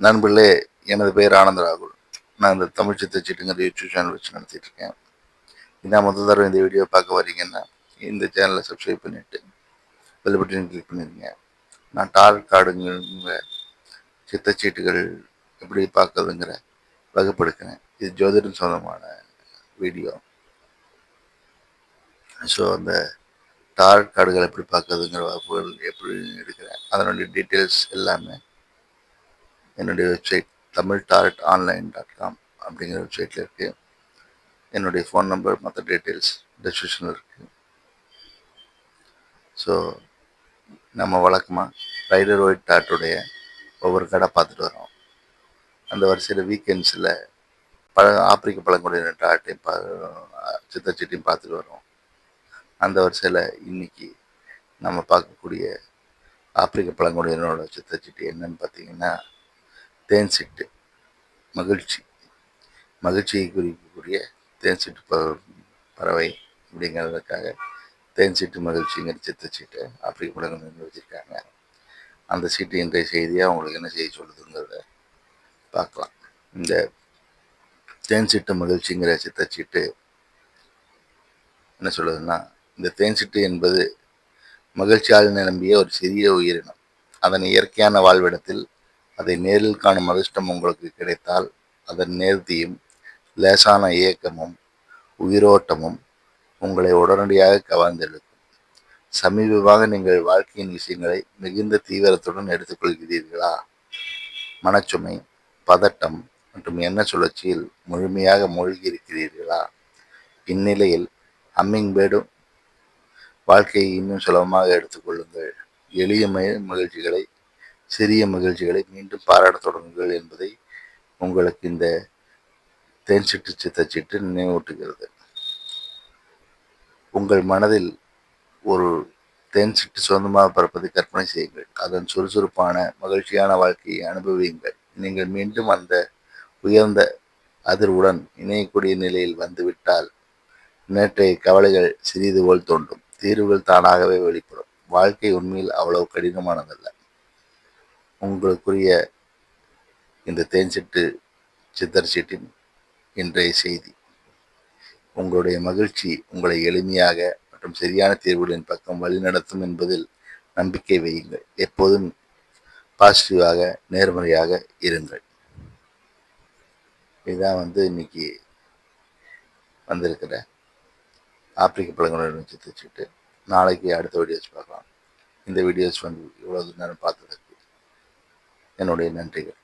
நண்பர்களே எனது பெயர் ஆனந்த ராகுல். நான் இந்த தமிழ் சித்தச்சீட்டுங்கிற யூடியூப் சேனல் வச்சு நடத்திட்டு இருக்கேன் இதான் முதல் தடவை இந்த வீடியோ பார்க்க வரீங்கன்னா இந்த சேனலை சப்ஸ்கிரைப் பண்ணிவிட்டு பெல் பட்டன் கிளிக் பண்ணிடுங்க நான் டார் கார்டுங்கிற சித்தச்சீட்டுகள் எப்படி பார்க்கறதுங்கிற வகுப்படுக்கிறேன் இது ஜோதிடம் சொந்தமான வீடியோ. ஸோ அந்த டார் கார்டுகள் எப்படி பார்க்கறதுங்கிற வகுப்புகள் எப்படி எடுக்கிறேன் அதனுடைய டீட்டெயில்ஸ் எல்லாமே என்னுடைய website Tamil tarot online dot com அப்படிங்கிற வெப்சைட்டில் இருக்குது என்னுடைய ஃபோன் நம்பர் மற்ற டீட்டெயில்ஸ் டிஸ்கிரிப்ஷனில் இருக்குது ஸோ நம்ம வழக்கமாக ரைடர் ஒயிட் டாட்டுடைய ஒவ்வொரு கடை பார்த்துட்டு வரோம். அந்த வரிசையில் வீக்கெண்ட்ஸில் பழ ஆப்பிரிக்க பழங்குடியினர் டாட்டையும் பா சித்தச்சீட்டையும் பார்த்துட்டு வரோம். அந்த வரிசையில் இன்னைக்கு நம்ம பார்க்கக்கூடிய ஆப்பிரிக்க பழங்குடியினரோட சித்தச்சீட்டு என்னன்னு பார்த்தீங்கன்னா தேன் சிட்டு மகிழ்ச்சி. மகிழ்ச்சியை குறிக்கக்கூடிய தேன் சிட்டு ப பறவை அப்படிங்கிறதுக்காக தேன் சிட்டு மகிழ்ச்சிங்கிற சித்தச்சீட்டை ஆப்பிரிக்க பழங்குடியினர் வச்சுருக்காங்க. அந்த சீட்டு இன்றைய செய்தியாக அவங்களுக்கு என்ன செய்ய சொல்லுதுங்கிறத பார்க்கலாம். இந்த தேன் சிட்டு மகிழ்ச்சிங்கிற சித்தச்சீட்டு என்ன சொல்லுதுன்னா இந்த தேன் சிட்டு என்பது மகிழ்ச்சியால் நிரம்பிய ஒரு சிறிய உயிரினம். அதன் இயற்கையான வாழ்விடத்தில் அதை நேரில் காணும் அதிர்ஷ்டம் உங்களுக்கு கிடைத்தால் அதன் நேர்த்தியும் லேசான இயக்கமும் உயிரோட்டமும் உங்களை உடனடியாக கவர்ந்தெழுக்கும் சமீபமாக நீங்கள் வாழ்க்கையின் விஷயங்களை மிகுந்த தீவிரத்துடன் எடுத்துக்கொள்கிறீர்களா? மனச்சுமை பதட்டம் மற்றும் எண்ண சுழற்சியில் முழுமையாக மூழ்கி இருக்கிறீர்களா இந்நிலையில் ஹம்மிங் பேர்டும் வாழ்க்கையை இன்னும் சுலபமாக எடுத்துக்கொள்ளுங்கள். எளிய மகிழ்ச்சிகளை சிறிய மகிழ்ச்சிகளை மீண்டும் பாராட்டத் தொடங்குங்கள் என்பதை உங்களுக்கு இந்த தேன் சிட்டு சித்தச்சிட்டு நினைவூட்டுகிறது. உங்கள் மனதில் ஒரு தேன் சிட்டு சொந்தமாக பிறப்பதை கற்பனை செய்யுங்கள். அதன் சுறுசுறுப்பான மகிழ்ச்சியான வாழ்க்கையை அனுபவியுங்கள். நீங்கள் மீண்டும் அந்த உயர்ந்த அதிர்வுடன் இணையக்கூடிய நிலையில் வந்துவிட்டால் நேற்றைய கவலைகள் சிறிது போல் தோன்றும். தீர்வுகள் தானாகவே வெளிப்படும். வாழ்க்கை உண்மையில் அவ்வளவு கடினமானதல்ல. உங்களுக்குரிய இந்த தேன்சிட்டு சித்தர் சீட்டின் இன்றைய செய்தி. உங்களுடைய மகிழ்ச்சி உங்களை எளிமையாக மற்றும் சரியான தீர்வுகளின் பக்கம் வழிநடத்தும் என்பதில் நம்பிக்கை வையுங்கள். எப்போதும் பாசிட்டிவாக நேர்மறையாக இருங்கள். இதுதான் வந்து இன்னைக்கு வந்திருக்கிற ஆப்பிரிக்க பழங்குடியினர் சித்திச்சுட்டு நாளைக்கு அடுத்த வீடியோஸ் பார்க்கலாம். இந்த வீடியோஸ் வந்து இவ்வளோ நேரம் பார்த்து என்னுடைய நன்றிகள்